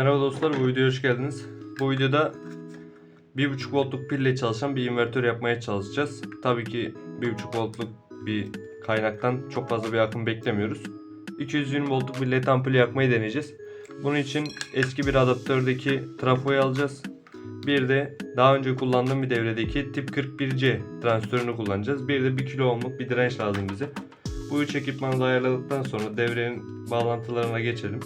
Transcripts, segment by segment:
Merhaba dostlar, bu videoya hoş geldiniz. Bu videoda 1.5 voltluk pille çalışan bir invertör yapmaya çalışacağız. Tabii ki 1.5 voltluk bir kaynaktan çok fazla bir akım beklemiyoruz. 220 voltluk bir led ampulü yakmayı deneyeceğiz. Bunun için eski bir adaptördeki trafoyu alacağız. Bir de daha önce kullandığım bir devredeki tip 41C transistörünü kullanacağız. Bir de 1 kilo ohmluk bir direnç lazım bize. Bu üç ekipmanı ayarladıktan sonra devrenin bağlantılarına geçelim.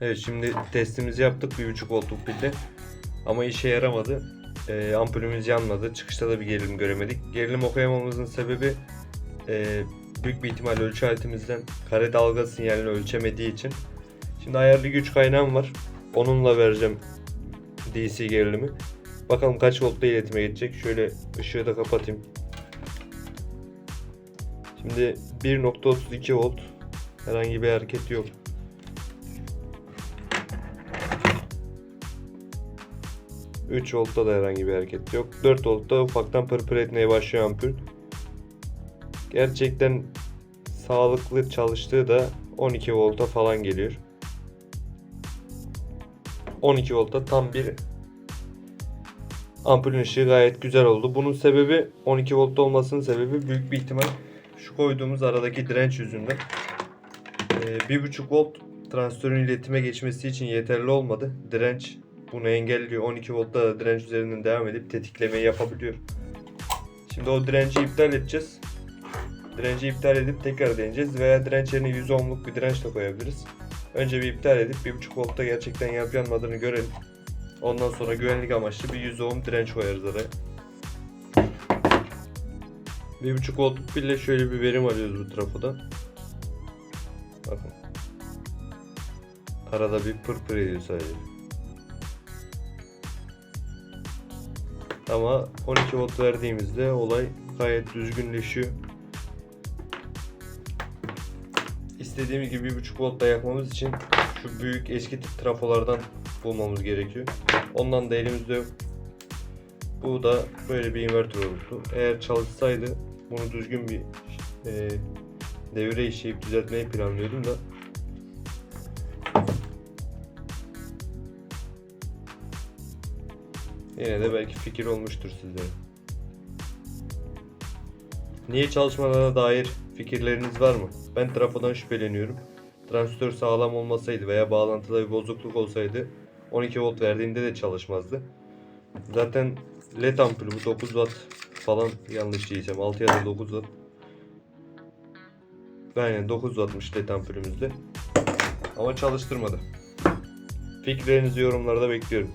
Evet şimdi testimizi yaptık 1.5 voltluk pille ama işe yaramadı. Ee, ampulümüz yanmadı. Çıkışta da bir gerilim göremedik. Gerilim okuyamamızın sebebi e, büyük bir ihtimal ölçü aletimizden kare dalga sinyalini ölçemediği için. Şimdi ayarlı güç kaynağım var. Onunla vereceğim DC gerilimi. Bakalım kaç voltta iletime geçecek. Şöyle ışığı da kapatayım. Şimdi 1.32 volt. Herhangi bir hareket yok. 3 voltta da herhangi bir hareket yok. 4 voltta ufaktan pırpır etmeye başlıyor ampul. Gerçekten sağlıklı çalıştığı da 12 volta falan geliyor. 12 volta tam bir ampulün ışığı gayet güzel oldu. Bunun sebebi 12 voltta olmasının sebebi büyük bir ihtimal şu koyduğumuz aradaki direnç yüzünden. Ee, 1.5 volt transistörün iletime geçmesi için yeterli olmadı. Direnç bunu engelliyor. 12 voltta da direnç üzerinden devam edip tetiklemeyi yapabiliyor. Şimdi o direnci iptal edeceğiz. Direnci iptal edip tekrar deneyeceğiz veya direnç yerine 100 ohmluk bir direnç de koyabiliriz. Önce bir iptal edip 1.5 voltta gerçekten yanıp yanmadığını görelim. Ondan sonra güvenlik amaçlı bir 100 ohm direnç koyarız araya. 1.5 voltluk pille şöyle bir verim alıyoruz bu trafodan. Bakın. Arada bir pır pır ediyor sadece. Ama 12 volt verdiğimizde olay gayet düzgünleşiyor. İstediğimiz gibi 1.5 voltta yakmamız için şu büyük eski tip trafolardan bulmamız gerekiyor. Ondan da elimizde yok. Bu da böyle bir inverter oldu. Eğer çalışsaydı bunu düzgün bir e, devre işleyip düzeltmeyi planlıyordum da Yine de belki fikir olmuştur sizlere. Niye çalışmadığına dair fikirleriniz var mı? Ben trafodan şüpheleniyorum. Transistör sağlam olmasaydı veya bağlantıda bir bozukluk olsaydı 12 volt verdiğinde de çalışmazdı. Zaten led ampulü bu 9 watt falan yanlış değilsem 6 ya da 9 watt. Aynen 9 wattmış led ampulümüzde. Ama çalıştırmadı. Fikirlerinizi yorumlarda bekliyorum.